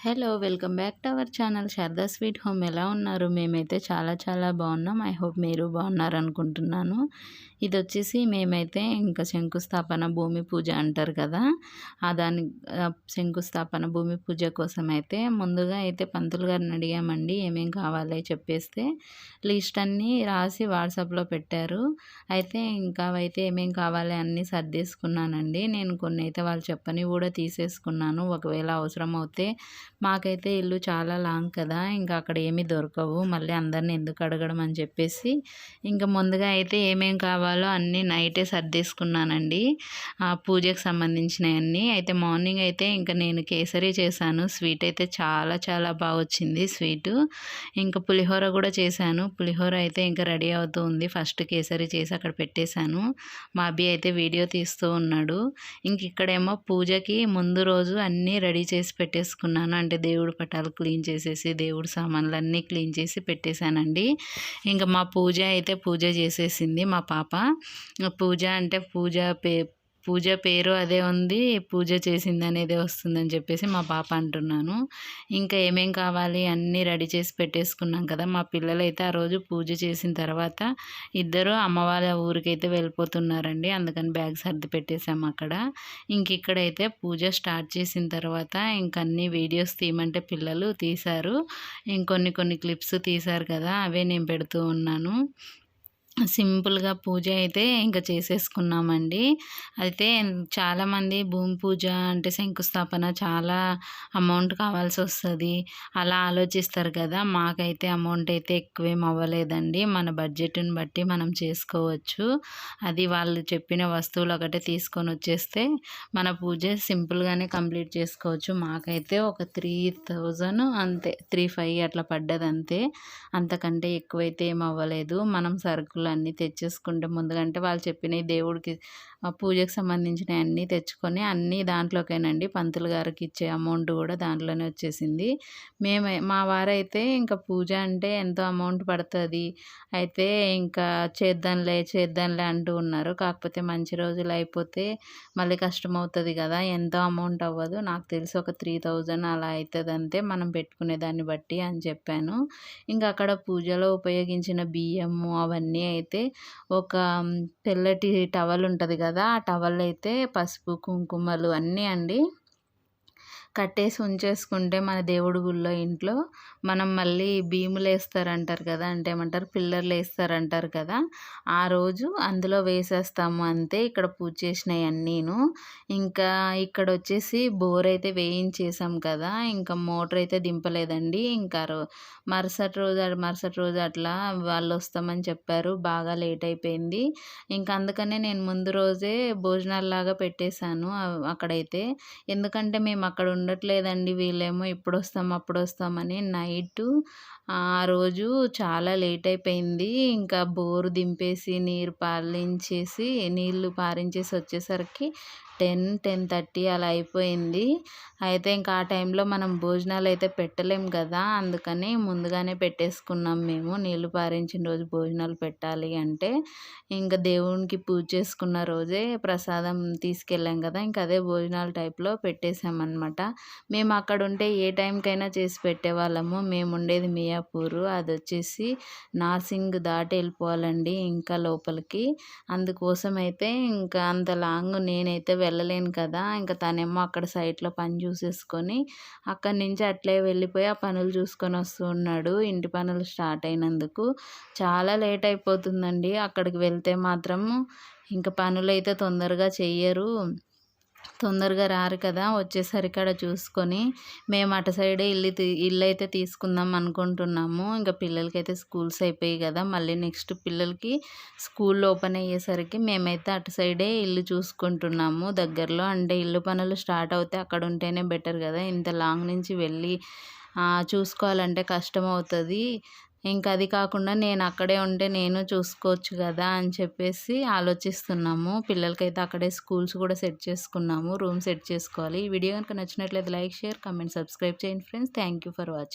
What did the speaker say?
Hello welcome back to our channel. Sharada sweet home ఎలా ఉన్నారు? మేమైతే చాలా చాలా బాగున్నాం. ఐ హోప్ మీరు బాగున్నారు అనుకుంటున్నాను ఇది వచ్చేసి మేమైతే ఇంకా శంకుస్థాపన భూమి పూజ అంటారు కదా? ఆ దాని శంకుస్థాపన భూమి పూజ కోసం అయితే ముందుగా అయితే పంతులు గారిని అడిగామండి ఏమేం కావాలి చెప్పేస్తే. లిస్ట్ అన్నీ రాసి వాట్సాప్లో పెట్టారు. అయితే ఇంకా అయితే ఏమేం కావాలి అన్నీ సర్దేసుకున్నానండి. నేను కొన్ని అయితే వాళ్ళు చెప్పని కూడా తీసేసుకున్నాను. ఒకవేళ అవసరం అవుతే మాకైతే ఇల్లు చాలా లాంగ్ కదా ఇంకా అక్కడ ఏమీ దొరకవు. మళ్ళీ అందరిని ఎందుకు అడగడం అని చెప్పేసి ఇంకా ముందుగా అయితే ఏమేం కావాలో అన్నీ నైటే సర్దేసుకున్నానండి. ఆ పూజకు సంబంధించినవన్నీ. అయితే మార్నింగ్ అయితే ఇంకా నేను కేసరి చేశాను. స్వీట్ అయితే చాలా చాలా బాగా వచ్చింది స్వీటు. ఇంకా పులిహోర కూడా చేశాను. పులిహోర అయితే ఇంకా రెడీ అవుతూ ఉంది. ఫస్ట్ కేసరి చేసి అక్కడ పెట్టేశాను. మా అబ్బి అయితే వీడియో తీస్తూ ఉన్నాడు. ఇంక ఇక్కడేమో పూజకి ముందు రోజు అన్నీ రెడీ చేసి పెట్టేసుకున్నాను. అంటే దేవుడు పటాలు క్లీన్ చేసేసి దేవుడు సామాన్లు అన్నీ క్లీన్ చేసి పెట్టేశానండి. ఇంకా మా పూజ అయితే పూజ చేసేసింది మా పాప. పూజ అంటే పూజ పే పూజ పేరు అదే ఉంది పూజ చేసింది అనేది వస్తుందని చెప్పేసి మా పాప అంటున్నాను. ఇంకా ఏమేం కావాలి అన్నీ రెడీ చేసి పెట్టేసుకున్నాం కదా మా పిల్లలైతే ఆ రోజు పూజ చేసిన తర్వాత ఇద్దరు అమ్మ వాళ్ళ ఊరికైతే వెళ్ళిపోతున్నారండి అందుకని బ్యాగ్ సర్ది పెట్టేశాము అక్కడ. ఇంక ఇక్కడైతే పూజ స్టార్ట్ చేసిన తర్వాత ఇంక అన్ని వీడియోస్ తీయమంటే పిల్లలు తీశారు. ఇంకొన్ని కొన్ని క్లిప్స్ తీశారు కదా అవే నేను పెడుతూ ఉన్నాను. సింపుల్గా పూజ అయితే ఇంకా చేసేసుకున్నామండి. అయితే చాలామంది భూమి పూజ అంటే శంకుస్థాపన చాలా అమౌంట్ కావాల్సి వస్తుంది అలా ఆలోచిస్తారు కదా మాకైతే అమౌంట్ అయితే ఎక్కువేం అవ్వలేదండి. మన బడ్జెట్ని బట్టి మనం చేసుకోవచ్చు. అది వాళ్ళు చెప్పిన వస్తువులు ఒకటే తీసుకొని వచ్చేస్తే మన పూజ సింపుల్గానే కంప్లీట్ చేసుకోవచ్చు. మాకైతే ఒక త్రీ థౌజండ్ అంతే త్రీ ఫైవ్ అట్లా పడ్డది అంతే అంతకంటే ఎక్కువైతే ఏం అవ్వలేదు. మనం సరుకులు అన్నీ తెచ్చేసుకుంటే ముందుగంటే వాళ్ళు చెప్పినవి దేవుడికి పూజకు సంబంధించిన అన్నీ తెచ్చుకొని అన్నీ దాంట్లోకేనండి పంతులు గారికి ఇచ్చే అమౌంట్ కూడా దాంట్లోనే వచ్చేసింది. మేమే మా వారైతే ఇంకా పూజ అంటే ఎంతో అమౌంట్ పడుతుంది. అయితే ఇంకా చేద్దాంలే చేద్దాంలే అంటూ ఉన్నారు. కాకపోతే మంచి రోజులు అయిపోతే మళ్ళీ కష్టం అవుతుంది కదా ఎంతో అమౌంట్ అవ్వదు. నాకు తెలిసి ఒక త్రీ థౌజండ్ అలా అవుతుంది అంతే మనం పెట్టుకునే దాన్ని బట్టి అని చెప్పాను. ఇంకా అక్కడ పూజలో ఉపయోగించిన బియ్యము అవన్నీ అయితే ఒక తెల్లటి టవల్ ఉంటుంది కదా ఆ టవల్ అయితే పసుపు కుంకుమలు అన్నీ అండి. కట్టేసి ఉంచేసుకుంటే మన దేవుడి గుళ్ళో ఇంట్లో మనం మళ్ళీ భీములు వేస్తారంటారు కదా అంటే ఏమంటారు పిల్లర్లు వేస్తారంటారు కదా ఆ రోజు అందులో వేసేస్తాము అంతే. ఇక్కడ పూజ చేసినవి అన్నీను. ఇంకా ఇక్కడ వచ్చేసి బోర్ అయితే వేయించేసాం కదా ఇంకా మోటార్ అయితే దింపలేదండి. ఇంకా మరుసటి రోజు మరుసటి రోజు అట్లా వాళ్ళు వస్తామని చెప్పారు. బాగా లేట్ అయిపోయింది. ఇంకా అందుకనే నేను ముందు రోజే భోజనాల్లాగా పెట్టేశాను అక్కడైతే. ఎందుకంటే మేము అక్కడ ఉండట్లేదండి వీళ్ళేమో ఇప్పుడు వస్తాం అప్పుడు వస్తామని నైట్ ఆ రోజు చాలా లేట్ అయిపోయింది ఇంకా బోరు దింపేసి నీరు పారించేసి నీళ్ళు పారించేసి వచ్చేసరికి టెన్ టెన్ థర్టీ అలా అయిపోయింది. అయితే ఇంకా ఆ టైంలో మనం భోజనాలు అయితే పెట్టలేం కదా అందుకని ముందుగానే పెట్టేసుకున్నాం మేము. నీళ్ళు పారించిన రోజు భోజనాలు పెట్టాలి అంటే ఇంకా దేవునికి పూజ చేసుకున్న రోజే ప్రసాదం తీసుకెళ్ళాం కదా ఇంకా అదే భోజనాల టైప్లో పెట్టేసామన్నమాట మేము అక్కడ ఉంటే ఏ టైంకైనా చేసి పెట్టేవాళ్ళము. మేము ఉండేది మియాపూరు. అది వచ్చేసి నార్సింగ్ దాటి వెళ్ళిపోవాలండి ఇంకా లోపలికి. అందుకోసం అయితే ఇంకా అంత లాంగ్ నేనైతే వెళ్ళలేను కదా ఇంకా తనేమో అక్కడ సైట్లో పని చూసేసుకొని అక్కడి నుంచి అట్లే వెళ్ళిపోయి ఆ పనులు చూసుకొని వస్తూ ఉన్నాడు. ఇంటి పనులు స్టార్ట్ అయినందుకు చాలా లేట్ అయిపోతుందండి. అక్కడికి వెళ్తే మాత్రం ఇంకా పనులు అయితే తొందరగా చెయ్యరు. తొందరగా రారు కదా వచ్చేసరికి అక్కడ చూసుకొని మేము అటు సైడే ఇల్లు ఇల్లు అయితే తీసుకుందాం అనుకుంటున్నాము. ఇంకా పిల్లలకైతే స్కూల్స్ అయిపోయాయి కదా మళ్ళీ నెక్స్ట్ పిల్లలకి స్కూల్ ఓపెన్ అయ్యేసరికి మేమైతే అటు సైడే ఇల్లు చూసుకుంటున్నాము. దగ్గరలో అంటే ఇల్లు పనులు స్టార్ట్ అవుతే అక్కడ ఉంటేనే బెటర్ కదా ఇంత లాంగ్ నుంచి వెళ్ళి చూసుకోవాలంటే కష్టం అవుతుంది. ఇంకా అది కాకుండా నేను అక్కడే ఉంటే నేను చూసుకోవచ్చు కదా అని చెప్పేసి ఆలోచిస్తున్నాము. పిల్లలకైతే అక్కడే స్కూల్స్ కూడా సెట్ చేసుకున్నాము. రూమ్ సెట్ చేసుకోవాలి. ఈ వీడియో కనుక నచ్చినట్లయితే లైక్ షేర్ కమెంట్ సబ్స్క్రైబ్ చేయండి ఫ్రెండ్స్. Thank for watching.